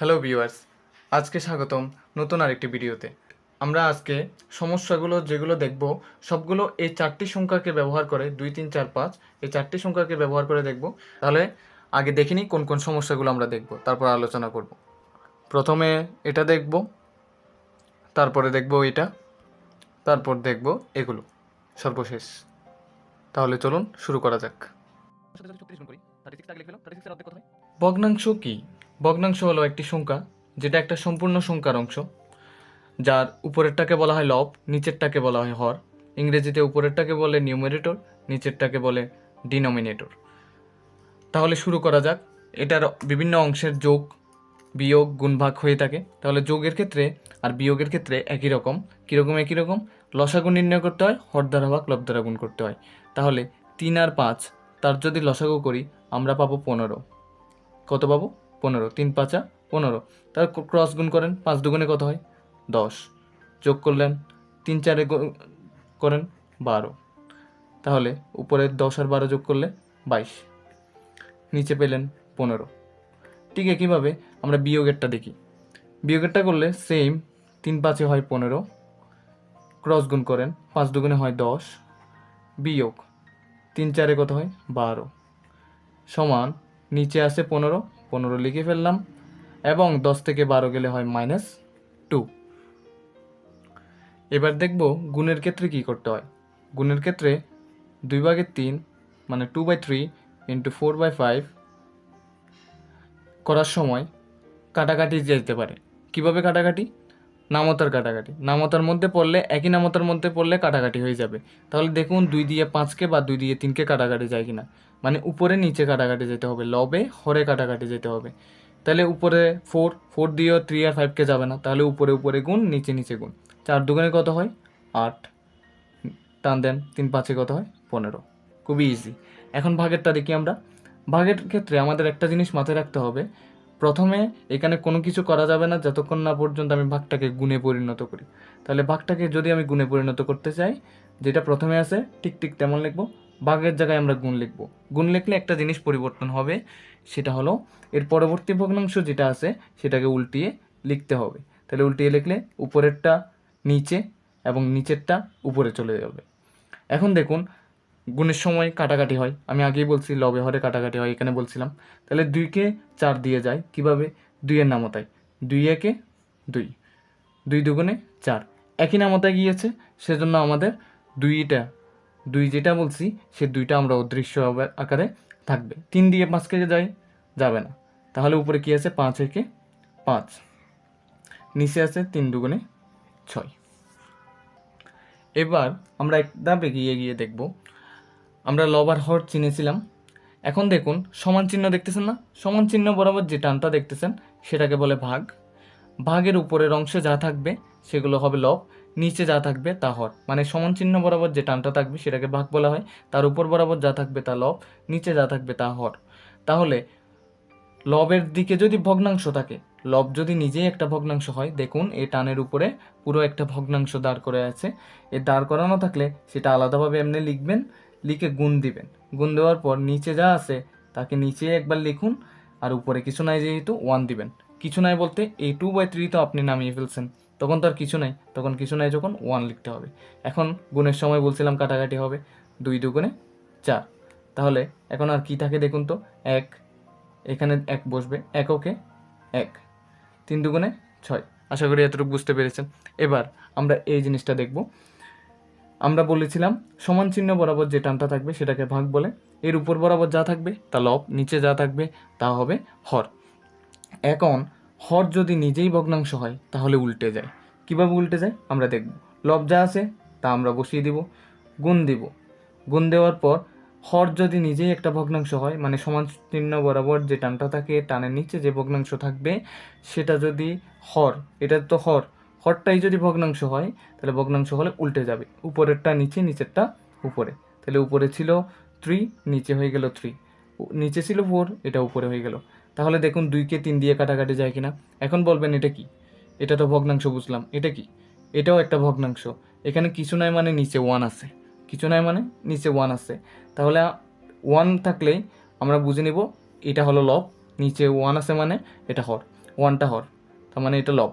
Hello viewers আজকে স্বাগতম নতুন আরেকটি ভিডিওতে। আমরা আজকে সমস্যাগুলো যেগুলো দেখব সবগুলো এই চারটি সংখ্যাকে ব্যবহার করে দুই তিন চার পাঁচ এই চারটি সংখ্যাকে ব্যবহার করে দেখব। তাহলে আগে দেখিনি কোন কোন সমস্যাগুলো আমরা দেখব তারপর আলোচনা করব। প্রথমে এটা দেখব তারপরে দেখব এটা তারপর দেখব এগুলো। সর্বশেষ। তাহলে চলুন শুরু করা যাক। ভগ্নাংশ কি? ভগ্নাংশ হলো একটি সংখ্যা, যেটা একটা সম্পূর্ণ সংখ্যার অংশ, যার উপরেরটাকে বলা হয় লব, নিচেরটাকে বলা হয় হর। ইংরেজিতে উপরেরটাকে বলে নিউমারেটর নিচেরটাকে বলে ডিনোমিনেটর তাহলে শুরু করা যাক। এটার বিভিন্ন অংশের যোগ, বিয়োগ, গুণভাগ হয়ে থাকে। তাহলে যোগের ক্ষেত্রে আর বিয়োগের ক্ষেত্রে একই রকম। কীরকম একই রকম? লসাগু নির্ণয় করতে হয়, হর দ্বারা ভাগ, লব দ্বারা গুণ করতে হয়। তাহলে তিন আর পাঁচ, তার যদি লসাগু করি, আমরা পাবো পনেরো। কত পাবো? পনেরো, তিন পাঁচা, পনেরো। তার ক্রস গুণ করেন, পাঁচ দুগুণে কত হয়? দশ। যোগ করলেন, তিন চারে করেন, বারো। তাহলে উপরে দশ আর বারো যোগ করলে বাইশ। নিচে পেলেন পনেরো। ঠিক একইভাবে আমরা বিয়োগেরটা দেখি। বিয়োগেরটা করলে সেম তিন পাঁচে হয় পনেরো ক্রস গুণ করেন, পাঁচ দুগুণে হয় দশ, বিয়োগ তিন চারে কত হয়? বারো। সমান নিচে আসে পনেরো পনেরো লিখে ফেললাম, এবং দশ থেকে বারো গেলে হয় মাইনাস টু এবার দেখব গুণের ক্ষেত্রে কি করতে হয়। গুণের ক্ষেত্রে দুই ভাগের তিন মানে two by three into four by five করার সময় কাটাকাটি যেতে পারে। কীভাবে কাটাকাটি? নামতার কাটাকাটি। নামতার মধ্যে পড়লে, একই নামতার মধ্যে পড়লে কাটাকাটি হয়ে যাবে। তাহলে দেখুন দুই দিয়ে পাঁচকে বা দুই দিয়ে তিনকে কাটাকাটি যায় কিনা। মানে উপরে নিচে কাটাকাটি যেতে হবে, লবে হরে কাটাকাটি যেতে হবে। তাহলে উপরে ফোর ফোর দিয়েও থ্রি আর ফাইভকে যাবে না, তাহলে উপরে উপরে গুণ, নিচে নিচে গুণ। চার দুগুণে কত হয়? আট। টান দেন, তিন পাঁচে কত হয়? পনেরো। খুবই ইজি এখন ভাগেরটা দেখি আমরা। ভাগের ক্ষেত্রে আমাদের একটা জিনিস মাথায় রাখতে হবে। প্রথমে এখানে কোনো কিছু করা যাবে না, যতক্ষণ না পর্যন্ত আমি ভাগটাকে গুণে পরিণত করি। তাহলে ভাগটাকে যদি আমি গুণে পরিণত করতে চাই, যেটা প্রথমে আছে, ঠিক ঠিক তেমন লিখব। ভাগের জায়গায় আমরা গুণ লিখব। গুণ লিখলে একটা জিনিস পরিবর্তন হবে, সেটা হলো এর পরবর্তী ভগ্নাংশ যেটা আছে, সেটাকে উল্টিয়ে লিখতে হবে। তাহলে উল্টিয়ে লিখলে উপরেরটা নিচে এবং নিচেরটা উপরে চলে যাবে। এখন দেখুন, গুণের সময় কাটাকাটি হয়। আমি আগেই বলছি, লবে হরে কাটাকাটি হয়, এখানে বলছিলাম। তাহলে দুইকে চার দিয়ে যায়, কীভাবে? দুইয়ের নামতায়। দুই একে দুই। দুই দুগুণে চার। একই নামতায় গিয়েছে, সেজন্য আমাদের দুইটা দুই যেটা বলছি, সে দুইটা আমরা অদৃশ্য আকারে থাকবে। তিন দিয়ে পাঁচ পাঁচকে যায়, যাবে না। তাহলে উপরে কি আছে? পাঁচ একে পাঁচ। নিচে আছে তিন দুগুণে ছয়। এবার আমরা এক এগিয়ে গিয়ে দেখব। আমরা লবার হর চিনেছিলাম। এখন দেখুন, সমান চিহ্ন দেখতেছেন না? সমান চিহ্ন বরাবর যে টানটা দেখতেছেন, সেটাকে বলে ভাগ। ভাগের উপরের অংশে যা থাকবে, সেগুলো হবে লব। নিচে যা থাকবে তা হর। মানে সমান চিহ্ন বরাবর যে টানটা থাকবে সেটাকে ভাগ বলা হয়। তার উপর বরাবর যা থাকবে তা লব, নিচে যা থাকবে তা হর। তাহলে লবের দিকে যদি ভগ্নাংশ থাকে, লব যদি নিজেই একটা ভগ্নাংশ হয়, দেখুন এই টানের উপরে পুরো একটা ভগ্নাংশ দাঁড় করে আছে। এ দাঁড় করানো থাকলে সেটা আলাদাভাবে এমনি লিখবেন, লিখে গুণ দিবেন। গুণ দেওয়ার পর নিচে যা আছে, তাকে নিচে একবার লিখুন, আর উপরে কিছু নাই যেহেতু ওয়ান দিবেন। কিছু নাই বলতে এই টু বাই থ্রি তো আপনি নামিয়ে ফেলছেন। তখন তো আর কিছু নাই, তখন কিছু নাই যখন ওয়ান লিখতে হবে। এখন গুণের সময় বলছিলাম কাটাকাটি হবে দুই দুগুণে চার। তাহলে এখন আর কি থাকে দেখুন তো? এক, এখানে এক বসবে, এককে এক, তিন দুগুণে ছয়। আশা করি এতটুকু বুঝতে পেরেছেন। এবার আমরা এই জিনিসটা দেখব। আমরা বলেছিলাম সমান চিহ্ন বরাবর যে টানটা থাকবে সেটাকে ভাগ বলে, এর উপর বরাবর যা থাকবে তা লব, নিচে যা থাকবে তা হবে হর। এখন হর যদি নিজেই ভগ্নাংশ হয়, তাহলে উল্টে যায়। কীভাবে উল্টে যায়? আমরা দেখব। লব যা আছে, তা আমরা বসিয়ে দিব। গুণ দিব। গুণ দেওয়ার পর হর যদি নিজেই একটা ভগ্নাংশ হয় মানে সমান চিহ্ন বরাবর যে টানটা থাকে, টানের নিচে যে ভগ্নাংশ থাকবে, সেটা যদি হর, এটা তো হর, হরটাই যদি ভগ্নাংশ হয়, তাহলে ভগ্নাংশ হলে উল্টে যাবে। উপরেরটা নিচে, নিচেরটা উপরে। তাহলে উপরে ছিল থ্রি নিচে হয়ে গেল থ্রি নিচে ছিল ফোর, এটা উপরে হয়ে গেল। তাহলে দেখুন দুইকে তিন দিয়ে কাটাকাটি যায় কিনা। এখন বলবেন এটা কি? এটা তো ভগ্নাংশ বুঝলাম। এটা কি? এটাও একটা ভগ্নাংশ। এখানে কিছু নয় মানে নিচে ওয়ান আছে। কিছু নয় মানে নিচে ওয়ান আছে। তাহলে ওয়ান থাকলেই আমরা বুঝে নিব এটা হলো লব। নিচে ওয়ান আছে মানে এটা হর। ওয়ানটা হর। তার মানে এটা লব।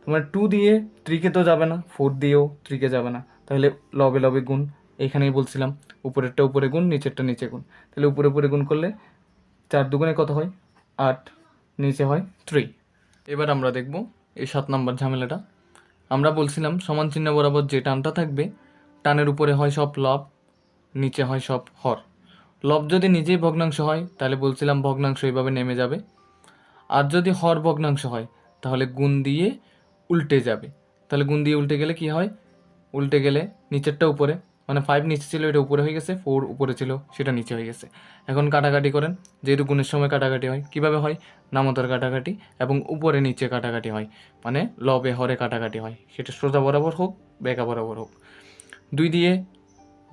তার মানে টু দিয়ে থ্রিকে তো যাবে না। ফোর দিয়েও থ্রিকে যাবে না। তাহলে লবে লবে গুণ। এইখানেই বলছিলাম, উপরেরটা উপরে গুণ, নিচেরটা নিচে গুণ। তাহলে উপরে উপরে গুণ করলে চার দুগুণে কত হয়? আট, নিচে হয় থ্রি এবার আমরা দেখব এই সাত নম্বর ঝামেলাটা। আমরা বলছিলাম সমান চিহ্ন বরাবর যে টানটা থাকবে, টানের উপরে হয় সব লব, নিচে হয় সব হর। লব যদি নিজেই ভগ্নাংশ হয়, তাহলে বলছিলাম ভগ্নাংশ এইভাবে নেমে যাবে। আর যদি হর ভগ্নাংশ হয়, তাহলে গুণ দিয়ে উল্টে যাবে। তাহলে গুণ দিয়ে উল্টে গেলে কি হয়? উল্টে গেলে নিচেরটা উপরে। মানে ফাইভ নিচে ছিল, এটা উপরে হয়ে গেছে ফোর উপরে ছিল, সেটা নিচে হয়ে গেছে। এখন কাটাকাটি করেন যেহেতু গুণের সময় কাটাকাটি হয়, কীভাবে হয়? নামতার কাটাকাটি এবং উপরে নিচে কাটাকাটি হয় মানে লবে, হরে কাটাকাটি হয়। সেটা সোজা বরাবর হোক বেকা বরাবর হোক। দুই দিয়ে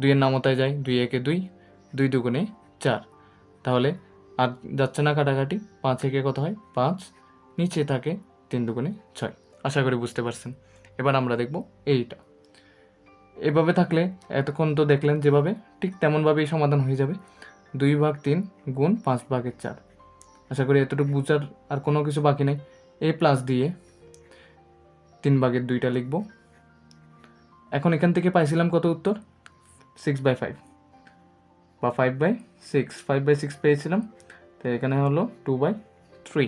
দুইয়ের নামতায় যায়, দুই একে দুই দুই দুগুণে চার। তাহলে আর যাচ্ছে না কাটাকাটি, পাঁচ একে কত হয়? পাঁচ। নিচে থাকে তিন দুগুণে ছয়। আশা করি বুঝতে পারছেন। এবার আমরা দেখব এইটা। এভাবে থাকলে এতক্ষণ তো দেখলেন যেভাবে, ঠিক তেমনভাবেই সমাধান হয়ে যাবে। দুই ভাগ তিন গুণ পাঁচ ভাগের চার। আশা করি এতটুকু বুঝার আর কোনো কিছু বাকি নেই। এ প্লাস দিয়ে তিন ভাগের দুইটা লিখব। এখন এখান থেকে পাইছিলাম কত উত্তর? সিক্স বাই ফাইভ বা five by six five by six পেয়েছিলাম। তো এখানে হলো টু বাই থ্রি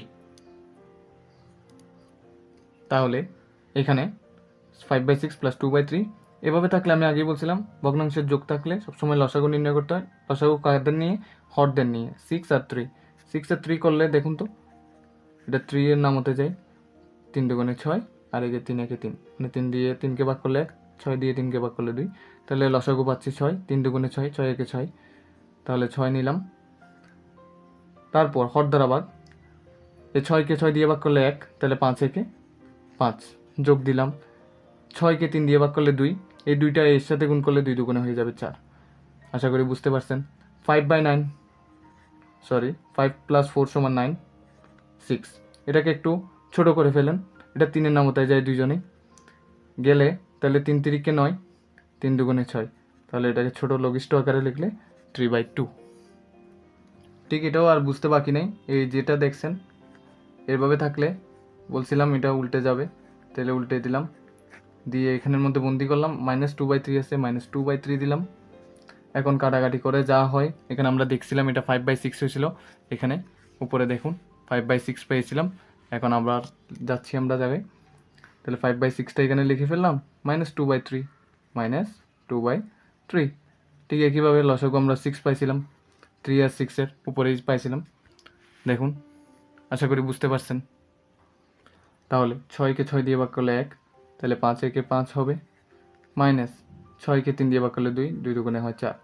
তাহলে এখানে five by six plus two by three এভাবে থাকলে আমি আগেই বলছিলাম, ভগ্নাংশের যোগ থাকলে সবসময় লসাগু নির্ণয় করতে হয়। লসাগু কাদের নিয়ে? হরদের নিয়ে। সিক্স আর থ্রি সিক্স আর থ্রি করলে দেখুন তো, এটা থ্রি এর নাম হতে যায় তিন দুগুণে ছয় আর এই যে তিন একে তিন। মানে তিন দিয়ে তিনকে ভাগ করলে এক, ছয় দিয়ে তিনকে ভাগ করলে দুই। তাহলে লসাগু পাচ্ছি ছয়, তিন দুগুণে ছয় ছয় একে ছয়। তাহলে ছয় নিলাম। তারপর হর দ্বারা ভাগ। এই ছয়কে ছয় দিয়ে ভাগ করলে এক, তাহলে পাঁচ একে পাঁচ। যোগ দিলাম। ছয়কে তিন দিয়ে ভাগ করলে দুই। এই দুইটা এর সাথে গুণ করলে দুই দুগুণে হয়ে যাবে চার। আশা করি বুঝতে পারছেন। Five by nine sorry five plus four সমান নাইন সিক্স এটাকে একটু ছোট করে ফেলেন। এটা তিনের নামতায় যায় দুইজনেই গেলে তাহলে তিন তিরিকে নয়, তিন দুগুণে ছয়। তাহলে এটাকে ছোট লঘিষ্ঠ আকারে লিখলে থ্রি বাই টু ঠিক এটাও আর বুঝতে বাকি নেই। এই যেটা দেখছেন এভাবে থাকলে বলছিলাম এটা উল্টে যাবে। তাহলে উল্টে দিলাম। দিয়ে এখানের মধ্যে বন্দি করলাম। মাইনাস টু বাই থ্রি আছে মাইনাস টু বাই থ্রি দিলাম। এখন কাটাকাটি করে যা হয়, এখানে আমরা দেখছিলাম এটা ফাইভ বাই সিক্স হয়েছিল। এখানে উপরে দেখুন ফাইভ বাই সিক্স পেয়েছিলাম। এখন আমরা যাচ্ছি আমরা জায়গায় তাহলে ফাইভ বাই সিক্সটা এখানে লিখে ফেললাম minus two by three minus two by three ঠিক একইভাবে লসগু আমরা সিক্স পাইছিলাম। থ্রি আর সিক্সের উপরেই পাইছিলাম। দেখুন, আশা করি বুঝতে পারছেন। তাহলে ছয়কে ছয় দিয়ে ভাগ করলে এক তাহলে পাঁচ একে পাঁচ হবে। মাইনাস ছয়কে তিন দিয়ে করলে দুই দুই দুগুণে হয় চার।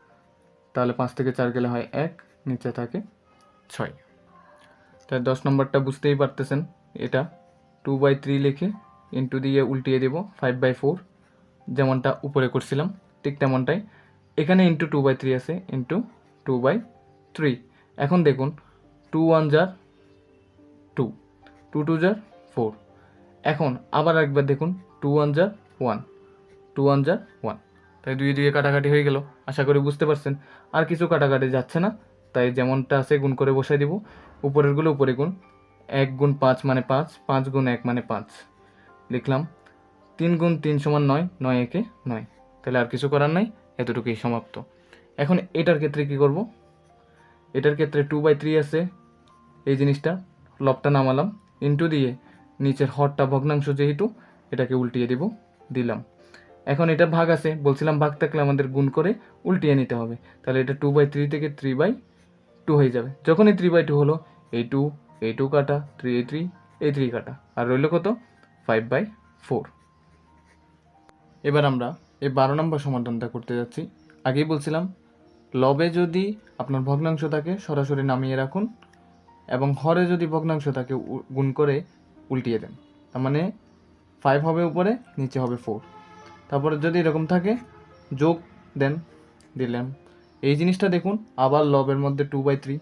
তাহলে পাঁচ থেকে চার গেলে হয় এক, নিচে থাকে ছয়। তাই দশ নম্বরটা বুঝতেই পারতেছেন এটা। টু বাই থ্রি লিখে ইন্টু দিয়ে উল্টিয়ে দেব ফাইভ বাই ফোর যেমনটা উপরে করছিলাম, ঠিক তেমনটাই। এখানে ইন্টু টু বাই থ্রি আছে ইন্টু টু বাই থ্রি এখন দেখুন টু ওয়ান যার টু টু টু যার ফোর এখন আবার একবার দেখুন টু ওয়ান যার ওয়ান টু ওয়ান যার ওয়ান তাই দুই দুয়ে কাটাকাটি হয়ে গেল। আশা করি বুঝতে পারছেন। আর কিছু কাটাকাটি যাচ্ছে না। তাই যেমনটা আছে গুণ করে বসাই দিব। উপরেরগুলো উপরে গুণ। এক গুণ পাঁচ মানে পাঁচ পাঁচ গুণ এক মানে পাঁচ। লিখলাম। তিন গুণ তিন সমান নয় নয় একে নয়। তাহলে আর কিছু করার নাই, এতটুকুই সমাপ্ত। এখন এটার ক্ষেত্রে কি করব? এটার ক্ষেত্রে টু বাই থ্রি আছে। এই জিনিসটা, লবটা নামালাম। ইন্টু দিয়ে নিচের হরটা ভগ্নাংশ যেহেতু এটাকে উল্টিয়ে দিব, দিলাম। এখন এটা ভাগ আছে, বলছিলাম ভাগ থাকলে আমাদের গুণ করে উল্টিয়ে নিতে হবে। তাহলে এটা টু বাই থ্রি থেকে থ্রি বাই টু হয়ে যাবে। যখনই থ্রি বাই টু হলো, এই টু এই টু কাটা থ্রি এই থ্রি এই থ্রি কাটা। আর রইল কত? ফাইভ বাই ফোর এবার আমরা এই বারো নম্বর সমাধানটা করতে যাচ্ছি। আগেই বলছিলাম, লবে যদি আপনার ভগ্নাংশ থাকে, সরাসরি নামিয়ে রাখুন এবং হরে যদি ভগ্নাংশ থাকে গুণ করে উল্টিয়ে দেন। তার মানে ফাইভ হবে উপরে, নিচে হবে ফোর তারপরে যদি এরকম থাকে, যোগ দেন দিলাম। এই জিনিসটা দেখুন, আবার লবের মধ্যে টু বাই থ্রি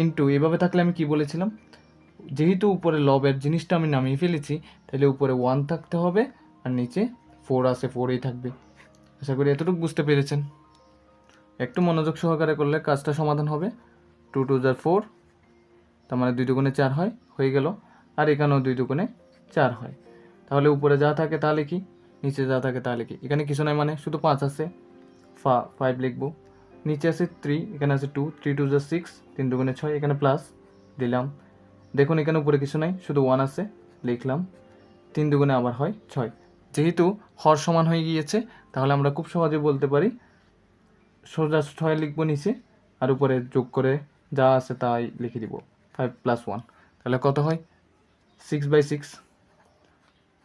ইন্টু এভাবে থাকলে আমি কি বলেছিলাম? যেহেতু উপরে লবের জিনিসটা আমি নামিয়ে ফেলেছি, তাহলে উপরে ওয়ান থাকতে হবে, আর নিচে ফোর আছে ফোরই থাকবে। আশা করি এতটুকু বুঝতে পেরেছেন। একটু মনোযোগ সহকারে করলে কাজটা সমাধান হবে। টু টু জার ফোর তার মানে দুই দুগুণে চার হয়, হয়ে গেল। আর এখানেও দুই দুগুণে চার হয়। তাহলে উপরে যা থাকে তা লিখি, নিচে যা থাকে তা লিখি। এখানে কিছু নাই মানে শুধু পাঁচ আছে। ফা ফাইভ লিখব। নিচে আছে থ্রি এখানে আছে টু থ্রি টু যা সিক্স তিন দুগুণে ছয়, এখানে প্লাস দিলাম। দেখুন, এখানে উপরে কিছু নাই, শুধু ওয়ান আছে, লিখলাম। তিন দুগুণে আবার হয় ছয়। যেহেতু হর সমান হয়ে গিয়েছে, তাহলে আমরা খুব সহজে বলতে পারি, সোজা ছয় লিখব নিচে, আর উপরে যোগ করে যা আছে তাই লিখে দিব ফাইভ প্লাস ওয়ান তাহলে কত হয়? Six by six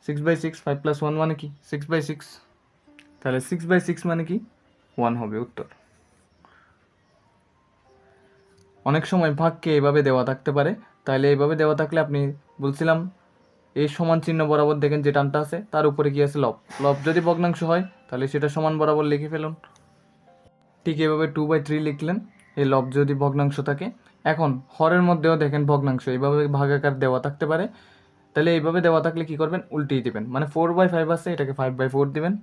six by six five plus one মানে কি? সিক্স বাই সিক্স তাহলে সিক্স বাই সিক্স মানে কি? ওয়ান হবে উত্তর। অনেক সময় ভাগকে এভাবে দেওয়া থাকতে পারে। তাহলে এইভাবে দেওয়া থাকলে আপনি বলছিলাম এই সমান চিহ্ন বরাবর দেখেন যে টানটা আছে, তার উপরে কি আছে লব। লব যদি ভগ্নাংশ হয়, তাহলে সেটা সমান বরাবর লিখে ফেলুন। ঠিক এভাবে টু বাই থ্রি লিখলেন, এই লব যদি ভগ্নাংশ থাকে। এখন হরের মধ্যেও দেখেন ভগ্নাংশ এইভাবে ভাগাকার দেওয়া থাকতে পারে। তাহলে এইভাবে দেওয়া থাকলে কি করবেন? উল্টিয়ে দেবেন। মানে ফোর বাই ফাইভ আছে, এটাকে ফাইভ বাই ফোর দেবেন,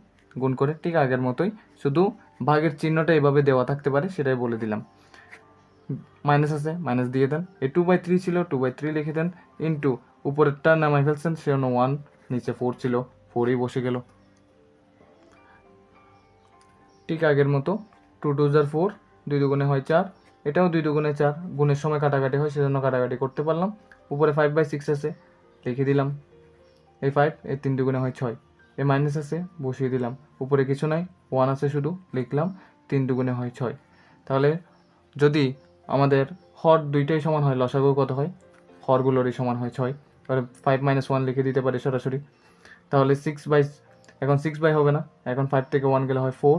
গুণ করে ঠিক আগের মতোই। শুধু ভাগের চিহ্নটা এভাবে দেওয়া থাকতে পারে, সেটাই বলে দিলাম। মাইনাস আছে মাইনাস দিয়ে দেন। এ টু বাই থ্রি ছিল টু বাই থ্রি লিখে দেন। ইন্টু উপরেরটা নামাই ফেলছেন সেজন্য ওয়ান নিচে ফোর ছিল ফোরই বসে গেল। ঠিক আগের মতো টু টু জার ফোর দুই দুগুণে হয় চার। এটাও দুই দুগুণে চার, গুণের সময় কাটাকাটি হয়, সেজন্য কাটাকাটি করতে পারলাম। উপরে ফাইভ বাই সিক্স আছে লিখে দিলাম। এই ফাইভ এর তিন দুগুণে হয় ছয়। এ মাইনাস আছে, বসিয়ে দিলাম। উপরে কিছু নাই ওয়ান আছে শুধু, লিখলাম, তিন দুগুণে হয় ছয়। তাহলে যদি আমাদের হর দুইটাই সমান হয়, লসাগু কত হয়? হরগুলোরই সমান হয় ছয়। তাহলে ফাইভ মাইনাস ওয়ান লিখে দিতে পারি সরাসরি। তাহলে সিক্স বাই এখন সিক্স বাই হবে না। এখন ফাইভ থেকে ওয়ান গেলে হয় ফোর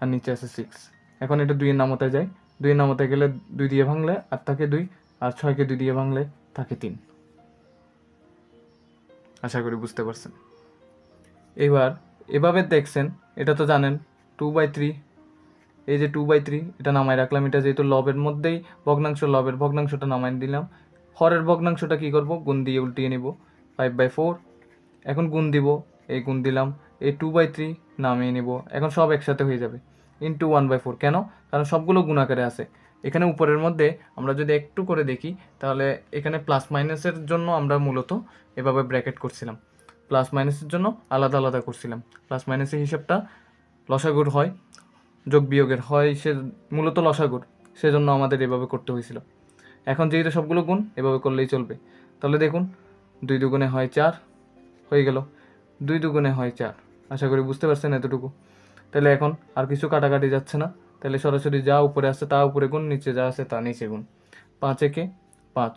আর নিচে আছে সিক্স এখন এটা দুইয়ের নামতে যায়। দুইয়ের নামতে গেলে দুই দিয়ে ভাঙলে, আর থাকে দুই, আর ছয়কে দুই দিয়ে ভাঙলে থাকে তিন। আশা করি বুঝতে পারছেন। এবার, এভাবে দেখছেন, এটা তো জানেন টু বাই থ্রি এই যে টু বাই থ্রি এটা নামাই রাখলাম, এটা যেহেতু লবের মধ্যেই ভগ্নাংশ, লবের ভগ্নাংশটা নামাই দিলাম। হরের ভগ্নাংশটা কী করব? গুণ দিয়ে উল্টিয়ে নিব ফাইভ বাই ফোর এখন গুণ দিব, এই গুণ দিলাম, এই টু বাই থ্রি নামিয়ে নিব, এখন সব একসাথে হয়ে যাবে ইন্টু ওয়ান বাই ফোর কেন? কারণ সবগুলো গুণ আকারে আছে। এখানে উপরের মধ্যে আমরা যদি একটু করে দেখি, তাহলে এখানে প্লাস মাইনাসের জন্য আমরা মূলত এভাবে ব্র্যাকেট করছিলাম। প্লাস মাইনাসের জন্য আলাদা আলাদা করছিলাম। প্লাস মাইনাসের হিসাবটা লসাগুর হয়, যোগ বিয়োগের হয়, সে মূলত লসাগুর, সেজন্য আমাদের এভাবে করতে হয়েছিল। এখন যেহেতু সবগুলো গুণ, এভাবে করলেই চলবে। তাহলে দেখুন, দুই দুগুণে হয় চার, হয়ে গেল। দুই দুগুণে হয় চার। আশা করি বুঝতে পারছেন এতটুকু। তাহলে এখন আর কিছু কাটাকাটি যাচ্ছে না। তাহলে সরাসরি যা উপরে আছে তা উপরে গুণ, নিচে যা আছে তা নিচে গুণ। পাঁচ একে পাঁচ।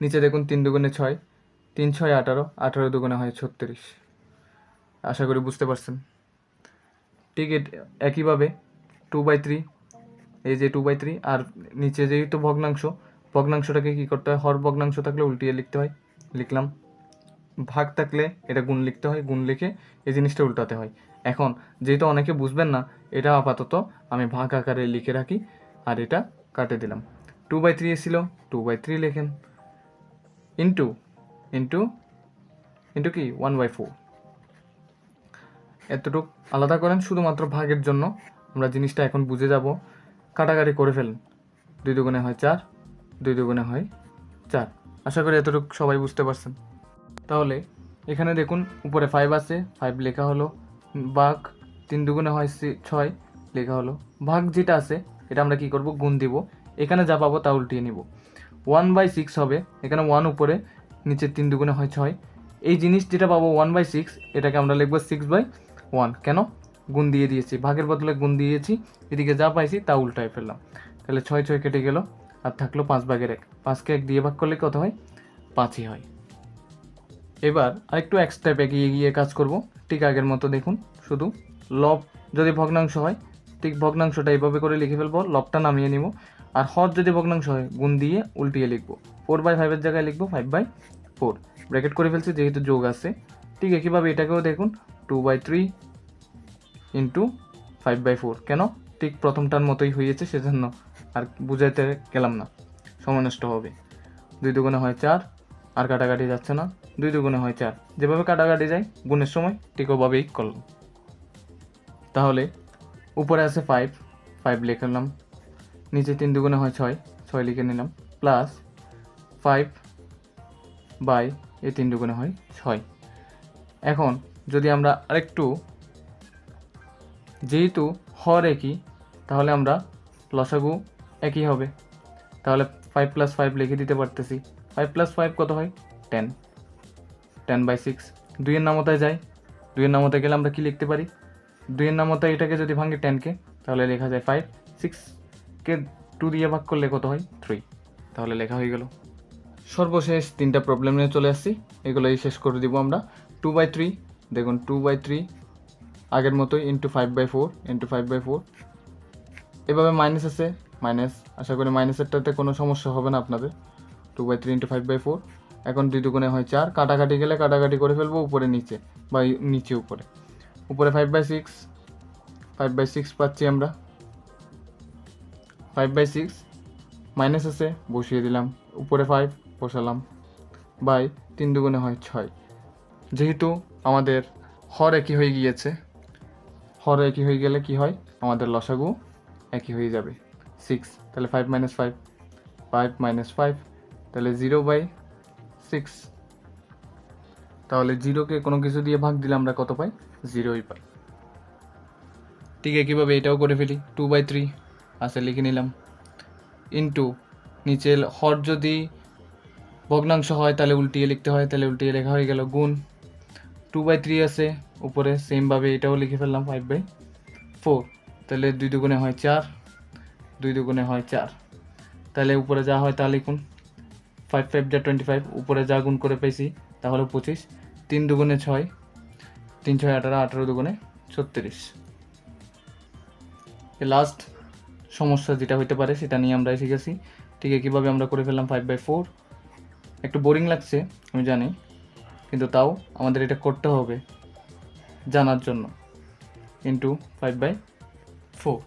নিচে দেখুন তিন দুগুণে ছয়, তিন ছয় আঠারো আঠারো দুগুণে হয় ছত্রিশ। আশা করি বুঝতে পারছেন। ঠিক একইভাবে টু বাই থ্রি এই যে টু বাই থ্রি আর নিচে যেহেতু ভগ্নাংশ, ভগ্নাংশটাকে কী করতে হয়? হর ভগ্নাংশ থাকলে উল্টিয়ে লিখতে হয়। লিখলাম। ভাগ থাকলে এটা গুণ লিখতে হয়, গুণ লিখে এই জিনিসটা উল্টাতে হয়। এখন যেহেতু অনেকে বুঝবেন না এটা আপাতত আমি ভাগ আকারে লিখে রাখি, আর এটা কাটে দিলাম। টু বাই থ্রি এসেছিল টু বাই থ্রি লেখেন। ইন্টু ইন্টু ইন্টু কি? ওয়ান বাই ফোর এতটুকু আলাদা করেন, শুধুমাত্র ভাগের জন্য। আমরা জিনিসটা এখন বুঝে যাব। কাটাকাটি করে ফেলেন। দুই দুগুণে হয় চার, দুই দুগুণে হয় চার। আশা করি এতটুকু সবাই বুঝতে পারছেন। তাহলে এখানে দেখুন, উপরে ফাইভ আছে ফাইভ লেখা হলো ভাগ তিন দুগুণে হয় ছয়, লেখা হলো। ভাগ যেটা আছে, এটা আমরা কি করব? গুণ দিব। এখানে যা পাবো তা উল্টিয়ে নিব। ওয়ান বাই সিক্স হবে, এখানে ওয়ান উপরে, নিচে তিন দুগুণে হয় ছয়। এই জিনিস যেটা পাবো, ওয়ান বাই সিক্স, এটাকে আমরা লিখব সিক্স বাই ওয়ান। কেন? গুণ দিয়ে দিয়েছি। ভাগের বদলে গুণ দিয়েছি। এদিকে যা পাইছি, তা উল্টায় ফেললাম। তাহলে ছয় ছয় কেটে গেল, আর থাকল পাঁচ ভাগের এক। পাঁচকে এক দিয়ে ভাগ করলে কত হয়? পাঁচই হয়। এবার আরেকটু এক্সট্রা এগিয়ে গিয়ে কাজ করব। ঠিক আগের মতো দেখুন, শুধু লব যদি ভগ্নাংশ হয়, ঠিক ভগ্নাংশটা এইভাবে করে লিখে ফেলব, লবটা নামিয়ে নিব। আর হর যদি ভগ্নাংশ হয়, গুণ দিয়ে উল্টিয়ে লিখব। ফোর বাই ফাইভের জায়গায় লিখব ফাইভ বাই ফোর ব্র্যাকেট করে ফেলছি, যেহেতু যোগ আছে। ঠিক একইভাবে এটাকেও দেখুন two by three into five by four কেন? ঠিক প্রথমটার মতোই হয়েছে, সেজন্য আর বুঝাইতে গেলাম না। সময় নষ্ট হবে। দুই দুগুণে হয় চার, আর কাটাকাটি যাচ্ছে না। দুই দুগুণে হয় চার। যেভাবে কাটাকাটি যায়, গুণের সময় ঠিক ওভাবেই করলাম। তাহলে উপরে আছে ফাইভ ফাইভ লিখে নিলাম। নিচে তিন দুগুণে হয় ছয় ছয় লিখে নিলাম। প্লাস ফাইভ বাই এই তিন দুগুণে হয় ছয়। এখন যদি আমরা আরেকটু, যেহেতু হর একই, তাহলে আমরা লসাগু একই হবে। তাহলে ফাইভ প্লাস ফাইভ লিখে দিতে পারতেছি। ফাইভ প্লাস ফাইভ কত হয়? টেন টেন বাই সিক্স দুইয়ের নামতায় যায়। দুইয়ের নামতায় গেলে আমরা কি লিখতে পারি? দুইয়ের নামতায় এটাকে যদি ভাঙি টেনকে তাহলে লেখা যায় ফাইভ সিক্সকে টু দিয়ে ভাগ করলে কত হয়? থ্রি তাহলে লেখা হয়ে গেল। সর্বশেষ তিনটা প্রবলেম নিয়ে চলে আসছি। এগুলোই শেষ করে দিব আমরা। টু বাই থ্রি দেখুন টু বাই থ্রি আগের মতোই into five by four into five by four এভাবে মাইনাস আছে মাইনাস আশা করি মাইনাসেরটাতে কোনো সমস্যা হবে না আপনাদের। Two by three into five by four এখন দুই দুগুণে হয় চার। কাটাকাটি গেলে কাটাকাটি করে ফেলব উপরে নিচে, বা নিচে উপরে। উপরে five by six five by six পাচ্ছি আমরা। ফাইভ বাই সিক্স মাইনাস আছে, বসিয়ে দিলাম। উপরে ফাইভ বসালাম। বাই তিন দুগুণে হয় ছয়। যেহেতু আমাদের হর একই হয়ে গিয়েছে, হর একই হয়ে গেলে কি হয়? আমাদের লসাগু একই হয়ে যাবে। সিক্স তাহলে five minus five five minus five তাহলে জিরো বাই সিক্স তাহলে জিরোকে কোনো কিছু দিয়ে ভাগ দিলে আমরা কত পাই? জিরোই পাই ঠিক একইভাবে এটাও করে ফেলি টু বাই থ্রি আছে লিখে নিলাম। ইন্টু নিচে হর যদি ভগ্নাংশ হয়, তাহলে উল্টিয়ে লিখতে হয়, তাহলে উল্টিয়ে লেখা হয়ে গেল গুণ। টু বাই থ্রি আছে, উপরে সেমভাবে এটাও লিখে ফেললাম ফাইভ বাই ফোর তাহলে দুই দুগুণে হয় চার, দুই দুগুণে হয় চার। তাহলে উপরে যা হয় তা লিখুন। ফাইভ ফাইভ যা টোয়েন্টি ফাইভ উপরে যা গুণ করে পেয়েছি, তাহলে পঁচিশ। তিন দুগুণে ছয় তিন ছয় আঠারো আঠারো দুগুণে ছত্রিশ। লাস্ট সমস্যা যেটা হইতে পারে, সেটা নিয়ে আমরা এসে গেছি ঠিক কীভাবে আমরা করে ফেললাম ফাইভ বাই ফোর একটু বোরিং লাগছে, আমি জানি, কিন্তু তাও আমাদের এটা করতে হবে জানার জন্য ইন্টু ফাইভ বাই ফোর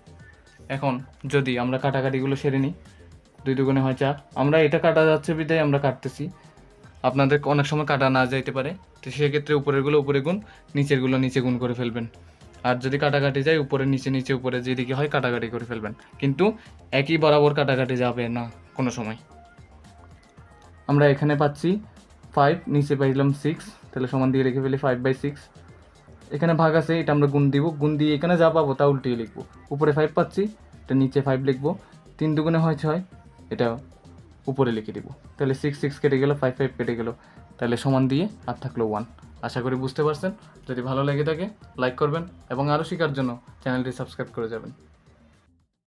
এখন যদি আমরা কাটাকাটিগুলো সেরে নিই, দুই দুগুণে হয় চার। আমরা এটা কাটা যাচ্ছে বিদায় আমরা কাটতেছি। আপনাদের অনেক সময় কাটা না যাইতে পারে, তো সেক্ষেত্রে উপরেরগুলো উপরে গুণ, নিচেরগুলো নিচে গুণ করে ফেলবেন। আর যদি কাটাকাটি যায় উপরে, নিচে নিচে, উপরে, যেদিকে হয় কাটাকাটি করে ফেলবেন। কিন্তু একই বরাবর কাটাকাটি যাবে না কোনো সময়। আমরা এখানে পাচ্ছি ফাইভ নিচে পাইলাম সিক্স তাহলে সমান দিয়ে লিখে ফেলি ফাইভ বাই সিক্স এখানে ভাগ আছে, এটা আমরা গুণ দিব। গুণ দিয়ে এখানে যা পাবো তা উল্টিয়ে লিখব। উপরে ফাইভ পাচ্ছি, এটা নিচে ফাইভ লিখব। তিন দুগুণে হয় ছয়, এটা উপরে লিখে দিব। তাহলে সিক্স সিক্স কেটে গেলো ফাইভ ফাইভ কেটে গেলো। তাহলে সমান দিয়ে আর থাকল ওয়ান আশা করি বুঝতে পারছেন। যদি ভালো লেগে থাকে লাইক করবেন এবং আরও শেখার জন্য চ্যানেলটি সাবস্ক্রাইব করে যাবেন।